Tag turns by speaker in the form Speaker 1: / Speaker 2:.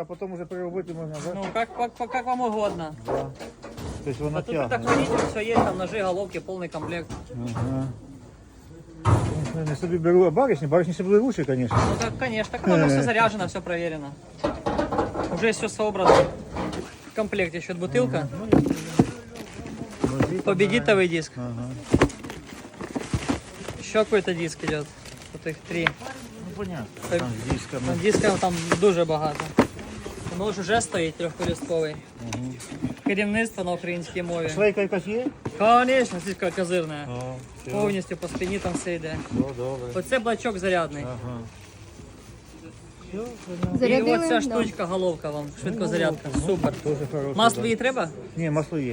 Speaker 1: а потом уже переработать можно, да?
Speaker 2: Ну, как, как, как вам угодно.
Speaker 1: То есть он
Speaker 2: А тут
Speaker 1: натягивает.
Speaker 2: предохранитель, все есть, там ножи, головки, полный комплект.
Speaker 1: Ага. Я собі беру а барышни, барышни все были лучше, конечно.
Speaker 2: Ну, так, конечно, так оно все заряжено, все проверено. Уже все собрано. В комплекте еще бутылка. Победитовый диск.
Speaker 1: Ага.
Speaker 2: Еще какой-то диск идет. Вот их три.
Speaker 1: Ну понятно.
Speaker 2: Так.
Speaker 1: Там с дисками.
Speaker 2: Там дисків там дуже багато. Нож вже стоїть трьохполістковий. Керівництво на українській мові.
Speaker 1: Шлейка якась є?
Speaker 2: Звісно, сільська козирна.
Speaker 1: О.
Speaker 2: Повністю по спині там все йде.
Speaker 1: Все, добре.
Speaker 2: Оце блачок зарядний.
Speaker 1: Ага.
Speaker 2: І
Speaker 3: Зарядили?
Speaker 2: оця
Speaker 3: Да.
Speaker 2: штучка, головка вам, швидкозарядка. Супер.
Speaker 1: Дуже хороше.
Speaker 2: Масло
Speaker 1: да.
Speaker 2: їй треба?
Speaker 1: Ні, масло є.